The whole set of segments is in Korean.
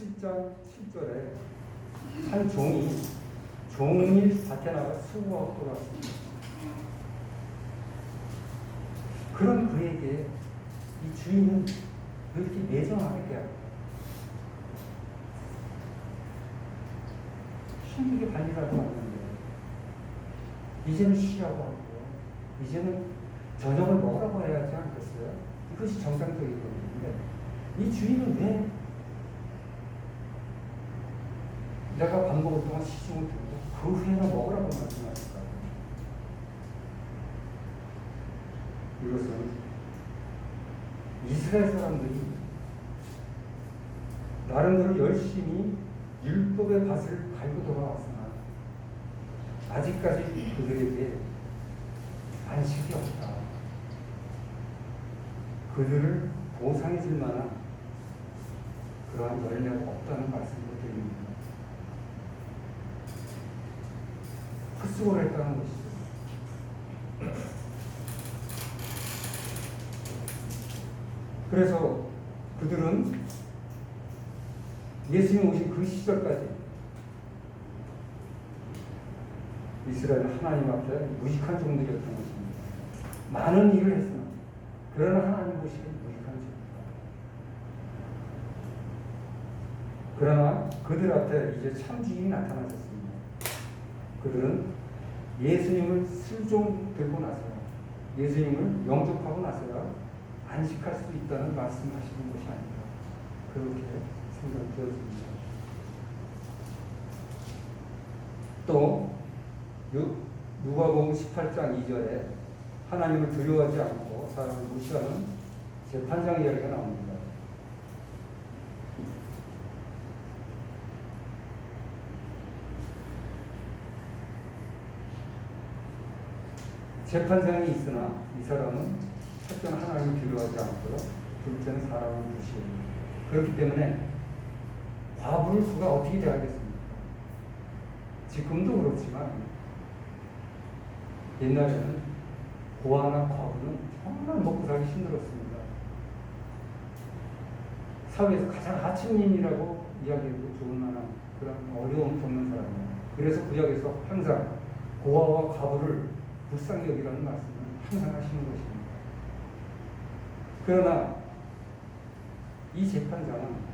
17장 7절에 한 종이 종일 밭에 나가 수고하고 돌아왔습니다. 그런 그에게 이 주인은 왜 이렇게 매정하게 대하고 힘들게 관리하고 왔는데 이제는 쉬라고 하고 이제는 저녁을 먹으라고 해야 하지 않겠어요? 이것이 정상적인 건데 이 주인은 왜 내가 밥 먹을 동안 시중을 들고 그 후에는 먹으라고 말씀하실까? 이것은 이스라엘 사람들이 나름대로 열심히 율법의 밭을 갈고 돌아왔으나 아직까지 그들에게 안식이 없다. 그들을 보상해 줄 만한 그러한 열매가 없다는 말씀을 드립니다. 수고를 했다는 것이죠. 그래서 그들은 예수님 오신 그 시절까지 이스라엘 하나님 앞에 무식한 종들이었던 것입니다. 많은 일을 했으나 그러나 하나님 보시기에 무식한 종입니다. 그러나 그들 앞에 이제 참 주인이 나타나셨습니다. 그들은 예수님을 슬종 들고 나서야 예수님을 영접하고 나서야 안식할 수 있다는 말씀하시는 것이 아닌가 그렇게 생각되어집니다. 또 유- 누가복음 18장 2절에 하나님을 두려워하지 않고 사람을 무시하는 재판장 이야기가 나옵니다. 재판장이 있으나 이 사람은 첫째는 하나님을 두려워하지 않고요. 둘째는 사람을 무시해요. 그렇기 때문에 그가 어떻게 대하겠습니까? 지금도 그렇지만 옛날에는 고아나 과부는 정말 먹고 살기 힘들었습니다. 사회에서 가장 하층민이라고 이야기해도 좋은 만한 그런 어려움 겪는 사람이에요. 그래서 구약에서 항상 고아와 과부를 불쌍히 여기라는 말씀을 항상 하시는 것입니다. 그러나 이 재판장은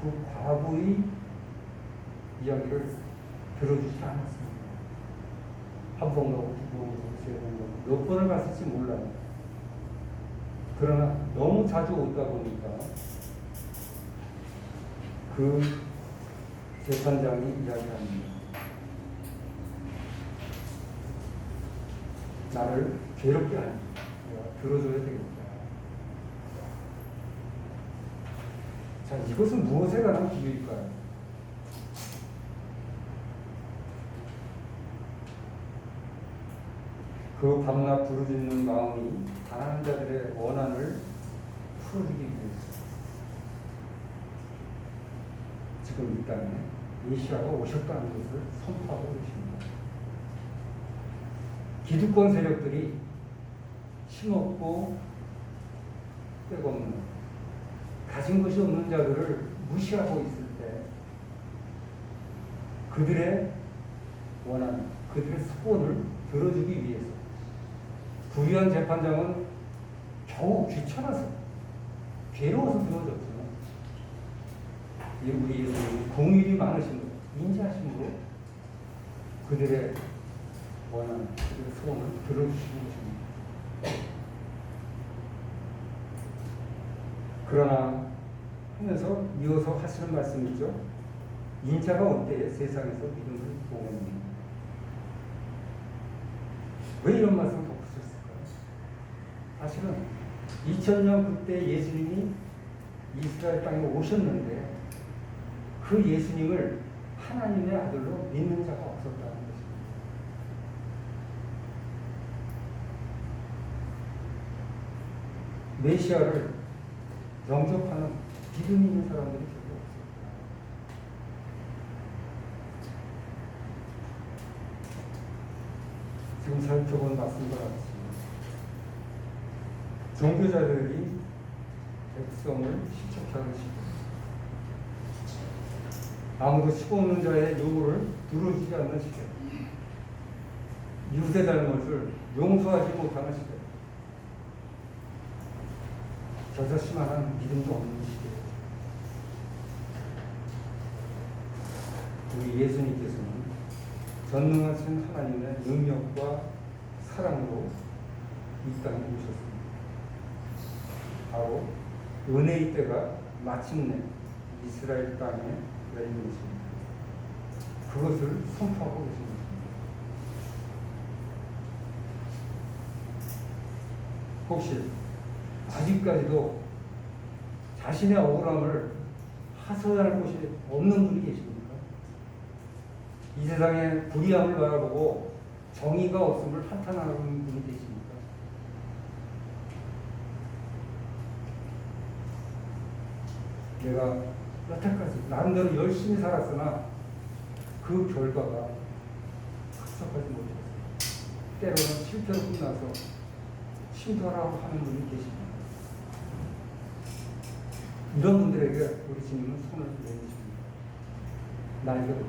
그 과부의 이야기를 들어주지 않았습니다. 한번두번세번몇 번을 갔을지 몰라요. 그러나 너무 자주 오다 보니까 그 재판장이 이야기합니다. 나를 괴롭게 하니 내가 들어줘야 되겠다. 자, 이것은 무엇에 관한 비유일까요? 그 밤낮 부르짖는 마음이 가난한 자들의 원한을 풀어주기 위해서 지금 이 땅에 메시아가 오셨다는 것을 선포하고 계십니다. 기득권 세력들이 힘없고 때없는 가진 것이 없는 자들을 무시하고 있을 때 그들의 원한, 그들의 소원을 들어주기 위해서 부유한 재판장은 겨우 귀찮아서 괴로워서 들어줬지만 이 우리 예수님 공일이 많으신 분, 인자하신 분 그들의 원한, 그들의 소원을 들어주시는 것입니다. 그러나 하면서 이어서 하시는 말씀이죠. 인자가 올 때에 세상에서 믿음을 보겠니? 왜 이런 말씀을 덧붙였을까요? 사실은 2000년 그때 예수님이 이스라엘 땅에 오셨는데 그 예수님을 하나님의 아들로 믿는 자가 없었다는 것입니다. 메시아를 영접하는 믿음 있는 사람들이 별로 없었다. 지금 살펴본 말씀과 같이 종교자들이 백성을 시척하게 시고 아무도 식 없는 자의 요구를 들어주지 않는 시대. 이웃의 잘못을 용서하지 못하는 시대. 저저씨만한 믿음도 없는 시대. 우리 예수님께서는 전능하신 하나님의 능력과 사랑으로 이 땅에 오셨습니다. 바로 은혜의 때가 마침내 이스라엘 땅에 열린 것입니다. 그것을 선포하고 계신 것입니다. 혹시 아직까지도 자신의 억울함을 하소연할 곳이 없는 분이 계십니까? 이 세상의 불의함을 바라보고 정의가 없음을 한탄하는 분이 계십니까? 내가 여태까지 나름대로 열심히 살았으나 그 결과가 흡족하지 못했어요. 때로는 실패로 끝나서 신도하라고 하는 분이 계십니다. 이런 분들에게 우리 주님은 손을 내미십니다. 나에게 오라.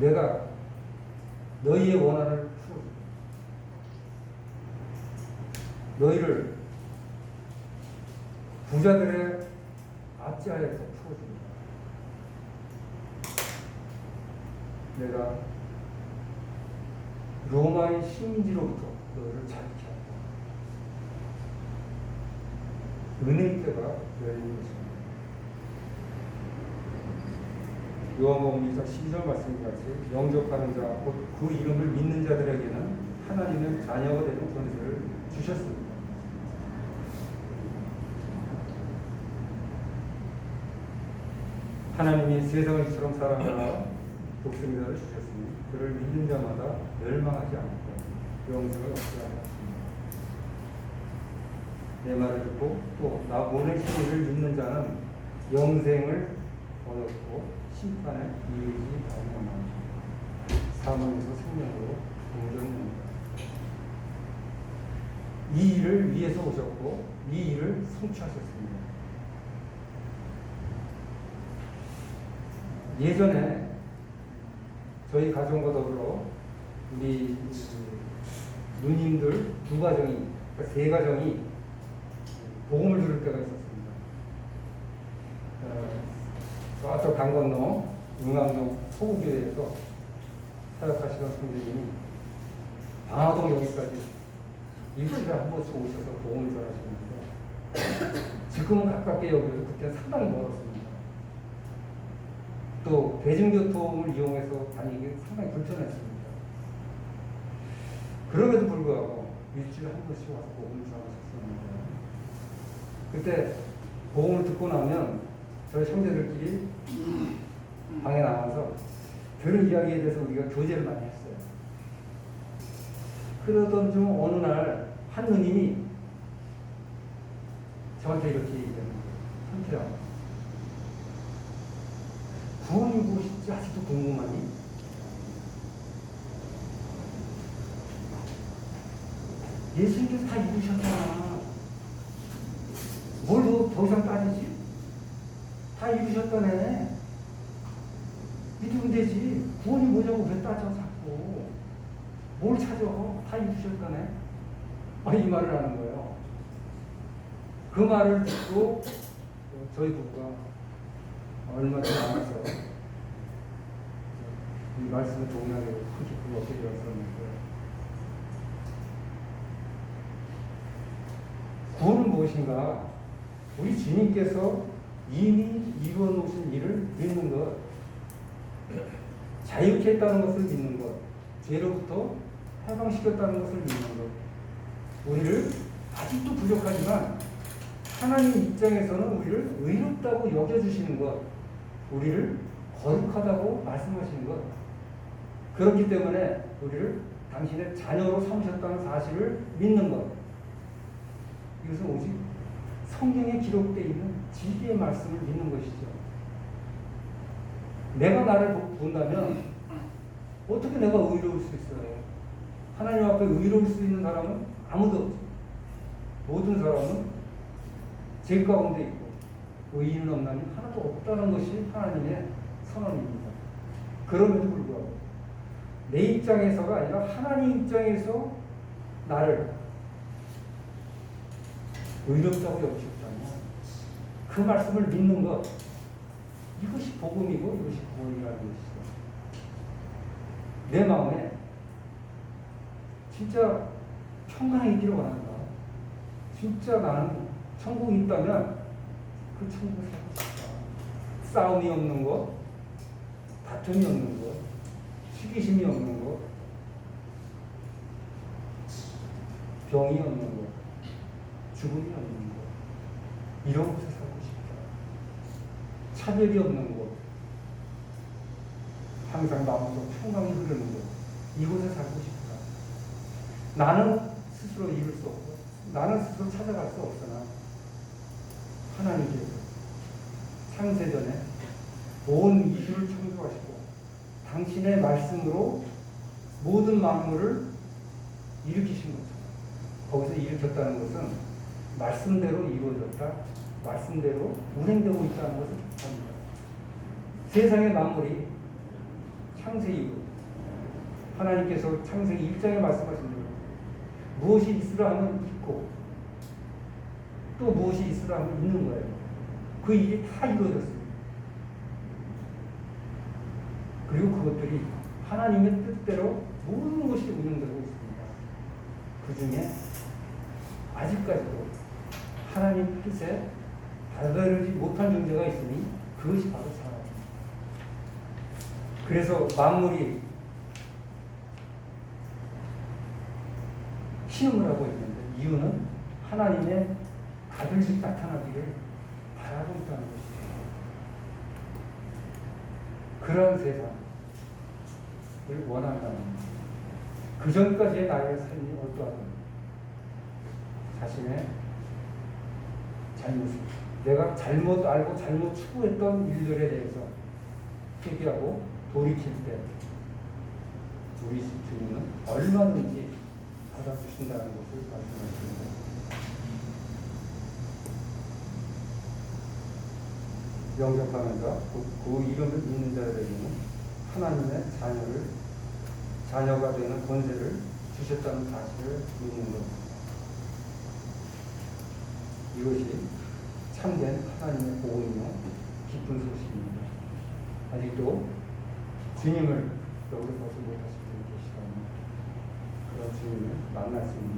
내가 너희의 원한을 풀어준다. 너희를 부자들의 압제하에서 풀어준다. 내가 로마의 식민지로부터 너희를 자유케 한다. 은혜의 때가 열린 것입니다. 요한복음 2장 12절 말씀 같이 영접하는 자, 곧그 이름을 믿는 자들에게는 하나님의 자녀가 되는 권세를 주셨습니다. 하나님이 세상을 이처럼 사랑하사 독생자를 주셨으니 그를 믿는 자마다 멸망하지 않고 영생을 얻게 하였습니다. 내 말을 듣고 또 나 보내신 이를 믿는 자는 영생을 얻었고 심판에 이르지 아니하나니 사망에서 생명으로 옮겨옵니다. 이 일을 위해서 오셨고 이 일을 성취하셨습니다. 예전에 저희 가정과 더불어 우리 그 누님들 두 가정이 그러니까 세 가정이 복음을 들을 때가 있었습니 저쪽 강 건너 응암동 소구교회에서 사역하시던 선생님이 방화동 여기까지 일주일에 한 번씩 오셔서 복음을 전하시는데 지금은 가깝게 여기서 그때 상당히 멀었습니다. 또 대중교통을 이용해서 다니기 상당히 불편했습니다. 그럼에도 불구하고 일주일에 한 번씩 와서 복음을 전하셨습니다. 그때 복음을 듣고 나면 저희 형제들끼리 방에 나와서 들은 이야기에 대해서 우리가 교제를 많이 했어요. 그러던 중 어느 날 한 누님이 저한테 이렇게 얘기하는 거예요. 한태야, 구원이 무엇인지 아직도 궁금하니? 예수님께서 다 이루셨잖아. 뭘 더 이상 따지지? 다 이루셨다네. 믿으면 되지. 구원이 뭐냐고 왜 따져, 자꾸. 뭘 찾아? 다 이루셨다네. 아, 이 말을 하는 거예요. 그 말을 듣고 저희 부부가 얼마 전에 나와서 이 말씀을 동의하게 큰 기쁨을 얻게 되었었는데 구원은 무엇인가? 우리 주님께서 이미 이루어 놓으신 일을 믿는 것, 자유케 했다는 것을 믿는 것, 죄로부터 해방시켰다는 것을 믿는 것, 우리를 아직도 부족하지만 하나님 입장에서는 우리를 의롭다고 여겨주시는 것, 우리를 거룩하다고 말씀하시는 것, 그렇기 때문에 우리를 당신의 자녀로 삼으셨다는 사실을 믿는 것, 이것은 오직 성경에 기록되어 있는 진리의 말씀을 믿는 것이죠. 내가 나를 본다면 어떻게 내가 의로울 수 있어요? 하나님 앞에 의로울 수 있는 사람은 아무도 없죠. 모든 사람은 죄 가운데 있고 의인은 없나니 하나도 없다는 것이 하나님의 선언입니다. 그럼에도 불구하고 내 입장에서가 아니라 하나님 입장에서 나를 의롭다고 여기셨다면 그 말씀을 믿는 것 이것이 복음이고 이것이 구원이라는 것이죠. 내 마음에 진짜 평강이 있기를 원한다. 진짜 나는 천국이 있다면 그 천국을 살고 싶다. 싸움이 없는 것, 다툼이 없는 것, 시기심이 없는 것, 병이 없는 것, 죽음이 없는 것, 이런 곳에 살고 싶다. 차별이 없는 곳, 항상 마음속 평강이 흐르는 곳, 이곳에 살고 싶다. 나는 스스로 이룰 수 없고, 나는 스스로 찾아갈 수 없으나, 하나님께서 창세전에 온 이주를 창조하시고, 당신의 말씀으로 모든 만물을 일으키신 것처럼, 거기서 일으켰다는 것은 말씀대로 이루어졌다, 말씀대로 운행되고 있다는 것을 뜻합니다. 세상의 만물이 창세 이후 하나님께서 창세기 1장에 말씀하신 대로 무엇이 있으라 하면 있고 또 무엇이 있으라 하면 있는 거예요. 그 일이 다 이루어졌습니다. 그리고 그것들이 하나님의 뜻대로 모든 것이 운영되고 있습니다. 그 중에 아직까지도 하나님 뜻에 다다르지 못한 존재가 있으니 그것이 바로 사람입니다. 그래서 만물이 신음을 하고 있는데 이유는 하나님의 가들씩 나타나기를 바라고 있다는 것이죠. 그런 세상을 원한다는 그 전까지의 나의 삶이 어떠하든 자신의 잘못을 내가 잘못 알고 잘못 추구했던 일들에 대해서 회개하고 돌이킬 때 우리 주님은 얼마든지 받아주신다는 것을 말씀하십니다. 영접하면서 그, 그 이름을 믿는 자들에게는 하나님의 자녀를 자녀가 되는 권세를 주셨다는 사실을 믿는 것. 이것이 참된 하나님의 복음이며 기쁜 소식입니다. 아직도 주님을 여기서 벗어 못하신 분이 계시다면 그런 주님을 만날 수 있는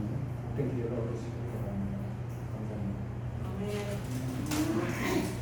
복된 기회가 얻으시길 바랍니다. 감사합니다. 아멘.